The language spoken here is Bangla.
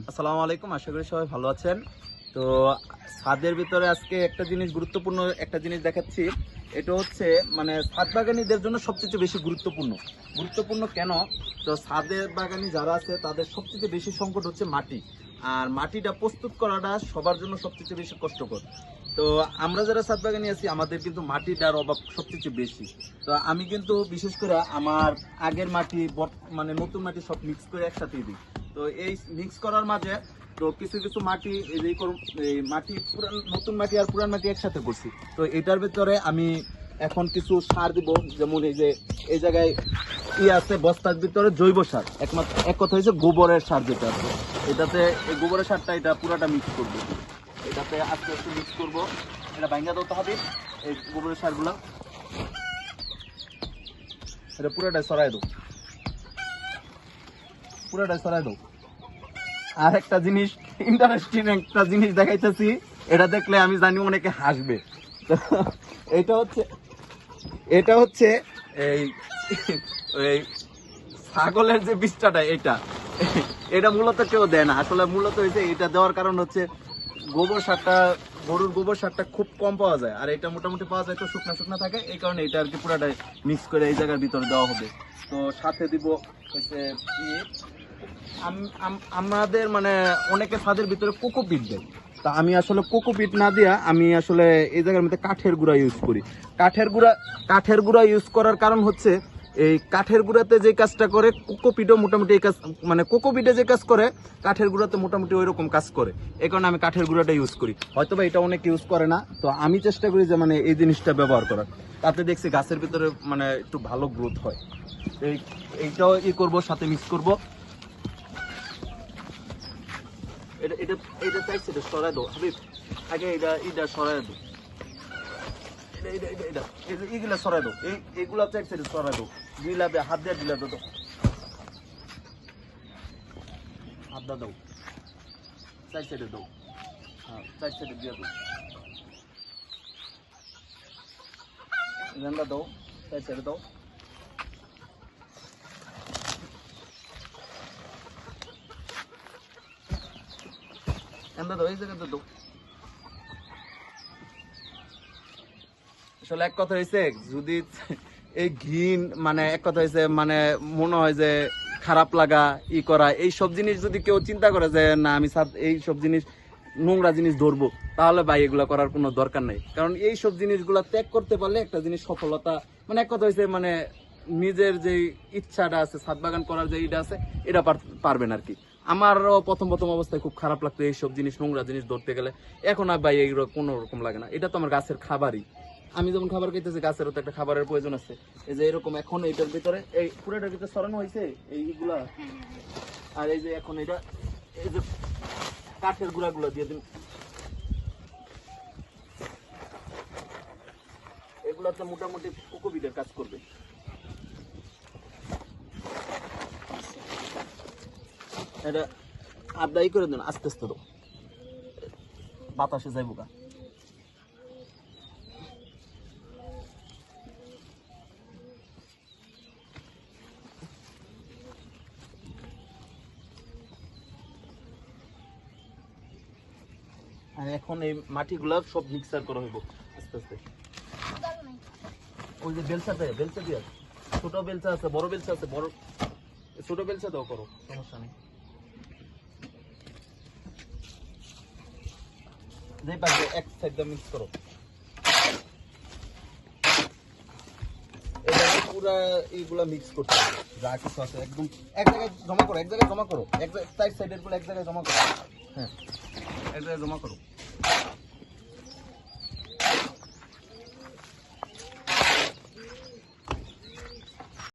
আসসালামু আলাইকুম, আশা করি সবাই ভালো আছেন। তো ছাদের ভিতরে আজকে একটা জিনিস গুরুত্বপূর্ণ একটা জিনিস দেখাচ্ছি। এটা হচ্ছে মানে ছাদ বাগানীদের জন্য সবচেয়ে বেশি গুরুত্বপূর্ণ। গুরুত্বপূর্ণ কেন? তো ছাদের বাগানি যারা আছে, তাদের সবচেয়ে বেশি সংকট হচ্ছে মাটি। আর মাটিটা প্রস্তুত করাটা সবার জন্য সবচেয়ে বেশি কষ্টকর। তো আমরা যারা ছাদ বাগানি আছি, আমাদের কিন্তু মাটিটার অভাব সবচেয়ে বেশি। তো আমি কিন্তু বিশেষ করে আমার আগের মাটি মানে নতুন মাটি সব মিক্স করে একসাথে দিই। তো এই মিক্স করার মাঝে তো কিছু কিছু মাটি এই মাটি পুরান, নতুন মাটি আর পুরান মাটি একসাথে করছি। তো এটার ভিতরে আমি এখন কিছু সার দিব, যেমন এই যে, এই জায়গায় ই আছে, বস্তার ভিতরে জৈব সার। একমাত্র, এক কথা হয়েছে গোবরের সার যেটা আছে। এটাতে এই গোবরের সারটা এটা পুরাটা মিক্স করব। এটাতে আস্তে আস্তে মিক্স করব। এটা ভাঙ্গা দাও তো হবে, এই গোবরের সারগুলা। এটা পুরাটা সরাই দাও পুরাটাই সরাই দাও। আর একটা জিনিস ইন্টারেস্টিং একটা জিনিস দেখাইতেছি। এটা দেখলে আমি জানি অনেকে হাসবে। এটা হচ্ছে এটা হচ্ছে এই এই ছাগলের যে বিষ্ঠাটা এটা। এটা মূলত কেউ দেয় না। আসলে মূলত হয়েছে এটা দেওয়ার কারণ হচ্ছে গোবর সারটা গরুর গোবর সারটা খুব কম পাওয়া যায়। আর এটা মোটামুটি পাওয়া যায় তো শুকনা শুকনা থাকে। এই কারণে এটা আর কি পুরাটাই মিক্স করে এই জায়গার ভিতরে দেওয়া হবে। তো সাথে দিব হচ্ছে ইয়ে, আমাদের মানে অনেকে ছাদের ভিতরে কোকোপিট দেয়। তা আমি আসলে কোকোপিট না দিয়া আমি আসলে এই জায়গার মধ্যে কাঠের গুঁড়া ইউজ করি। কাঠের গুঁড়া কাঠের গুঁড়া ইউজ করার কারণ হচ্ছে এই কাঠের গুঁড়াতে যে কাজটা করে কোকোপিটও মোটামুটি এই কাজ মানে কোকোপিটে যে কাজ করে, কাঠের গুঁড়াতে মোটামুটি ওই রকম কাজ করে। এই কারণে আমি কাঠের গুঁড়াটা ইউজ করি। হয়তো বা এটা অনেক ইউজ করে না, তো আমি চেষ্টা করি যে মানে এই জিনিসটা ব্যবহার করার। তাতে দেখছি গাছের ভিতরে মানে একটু ভালো গ্রোথ হয়। এই, এইটাও ই করব, সাথে মিক্স করব। এটা এটা এটা চাইছে এটা সরাই দাও। হাবিব, আগে এটা এটা সরাই দাও। এটা এটা এটা এটা, এই- এইগুলা সরাই দাও। এই, এইগুলা চাইছে এটা সরাই দাও। দিলা দে হাত দিয়ে দিলা দাও। হাত দা দাও। চাই সাইডে দাও। হ্যাঁ চাই সাইডে দিয়ে দাও। এখানটা দাও চাই সাইডে দাও। এই আসলে এক কথা হয়েছে যদি এই ঘিন মানে এক কথা হয়েছে মানে মনে হয় যে খারাপ লাগা, ই করা, এই সব জিনিস যদি কেউ চিন্তা করে যে, না, আমি সাত- এই সব জিনিস, নোংরা জিনিস ধরবো, তাহলে ভাই এগুলা করার কোনো দরকার নেই। কারণ এই সব জিনিসগুলা ত্যাগ করতে পারলে একটা জিনিস সফলতা মানে এক কথা হয়েছে মানে নিজের যে ইচ্ছাটা আছে ছাদ বাগান করার যে ইটা আছে, এটা পারবেন আর কি। আমারও প্রথম প্রথম অবস্থায় খুব খারাপ লাগতো এইসব জিনিস, নোংরা জিনিস ধরতে গেলে। এখন আর ভাই এইগুলো কোনো রকম লাগে না। এটা তো আমার গাছের খাবারই। আমি যখন খাবার খাইতেছি, গাছেরও তো একটা খাবারের প্রয়োজন আছে। এই যে এরকম এখন এইটার ভিতরে, এই পুরোটার ভিতরে সরানো হয়েছে? এইগুলা? আর এই যে এখন এটা, এই যে কাঠের গুঁড়াগুলো দিয়ে দিন। এগুলা তো মোটামুটি কোকোবিটের কাজ করবে। এটা আবদাই করে দিন, আস্তে আস্তে তো বাতাসে যাইব গা। এখন এই মাটিগুলা সব মিক্সার করা হইব, আস্তে আস্তে। ওই যে বেলচাতে বেলসা দিয়ে। ছোট বেলচা আছে, বড় বেলচা আছে, বড় ছোট বেলচা দাও করো, সমস্যা নেই। যেই পাশে এক সাইড দিয়ে মিক্স করো। এটা পুরা এইগুলা মিক্স করতে হবে। যা একদম এক জায়গায় জমা করো, এক জায়গায় জমা করো। এক সাইড সাইডেরগুলো এক জায়গায় জমা করো। হ্যাঁ এক জায়গায় জমা করো।